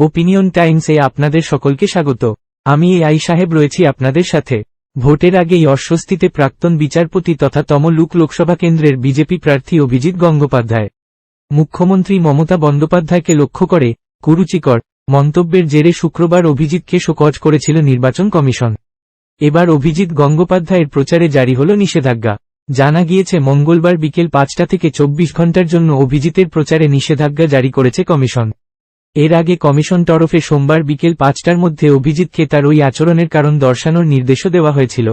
Opinion টাইমসে আপনাদের সকলকে স্বাগত। আমি এ আই সাহেব রয়েছি আপনাদের সাথে। ভোটের আগেই অস্বস্তিতে প্রাক্তন বিচারপতি তথা তমলুক লোকসভা কেন্দ্রের বিজেপি প্রার্থী অভিজিৎ গঙ্গোপাধ্যায়। মুখ্যমন্ত্রী মমতা বন্দ্যোপাধ্যায়কে লক্ষ্য করে কুরুচিকর মন্তব্যের জেরে শুক্রবার অভিজিৎকে শোকজ করেছিল নির্বাচন কমিশন। এবার অভিজিৎ গঙ্গোপাধ্যায়ের প্রচারে জারি হল নিষেধাজ্ঞা। জানা গিয়েছে, মঙ্গলবার বিকেল পাঁচটা থেকে চব্বিশ ঘণ্টার জন্য অভিজিতের প্রচারে নিষেধাজ্ঞা জারি করেছে কমিশন। এর আগে কমিশন তরফে সোমবার বিকেল পাঁচটার মধ্যে অভিজিৎকে তার ওই আচরণের কারণ দর্শানোর নির্দেশও দেওয়া হয়েছিল।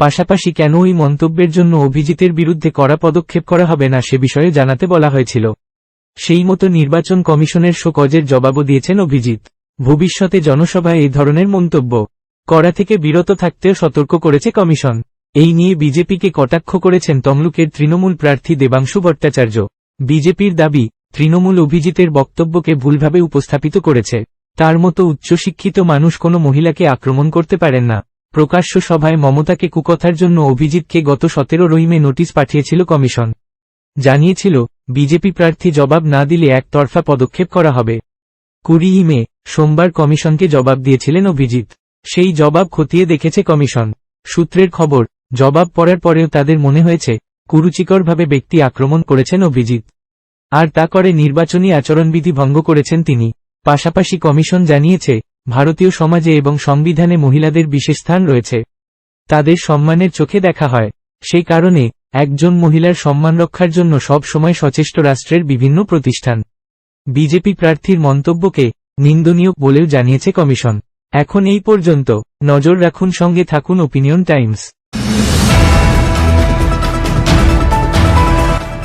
পাশাপাশি কেন ওই মন্তব্যের জন্য অভিজিতের বিরুদ্ধে কড়া পদক্ষেপ করা হবে না সে বিষয়ে জানাতে বলা হয়েছিল। সেই মতো নির্বাচন কমিশনের শোকজের জবাবও দিয়েছেন অভিজিৎ। ভবিষ্যতে জনসভায় এই ধরনের মন্তব্য করা থেকে বিরত থাকতেও সতর্ক করেছে কমিশন। এই নিয়ে বিজেপিকে কটাক্ষ করেছেন তমলুকের তৃণমূল প্রার্থী দেবাংশু ভট্টাচার্য। বিজেপির দাবি তৃণমূল অভিজিতের বক্তব্যকে ভুলভাবে উপস্থাপিত করেছে। তার মতো উচ্চশিক্ষিত মানুষ কোনো মহিলাকে আক্রমণ করতে পারেন না। প্রকাশ্য সভায় মমতাকে কুকথার জন্য অভিজিৎকে গত সতেরো রহিমে নোটিশ পাঠিয়েছিল কমিশন। জানিয়েছিল, বিজেপি প্রার্থী জবাব না দিলে একতরফা পদক্ষেপ করা হবে। কুড়ি মে, সোমবার কমিশনকে জবাব দিয়েছিলেন অভিজিৎ। সেই জবাব খতিয়ে দেখেছে কমিশন। সূত্রের খবর, জবাব পড়ার পরেও তাদের মনে হয়েছে, কুরুচিকরভাবে ব্যক্তি আক্রমণ করেছেন অভিজিৎ। আর তা করে নির্বাচনী আচরণবিধি ভঙ্গ করেছেন তিনি। পাশাপাশি কমিশন জানিয়েছে, ভারতীয় সমাজে এবং সংবিধানে মহিলাদের বিশেষ স্থান রয়েছে। তাদের সম্মানের চোখে দেখা হয়। সেই কারণে, একজন মহিলার সম্মান রক্ষার জন্য সব সময় সচেষ্ট রাষ্ট্রের বিভিন্ন প্রতিষ্ঠান। বিজেপি প্রার্থীর মন্তব্যকে নিন্দনীয় বলেও জানিয়েছে কমিশন। এখন এই পর্যন্ত, নজর রাখুন সঙ্গে থাকুন ওপিনিয়ন টাইমস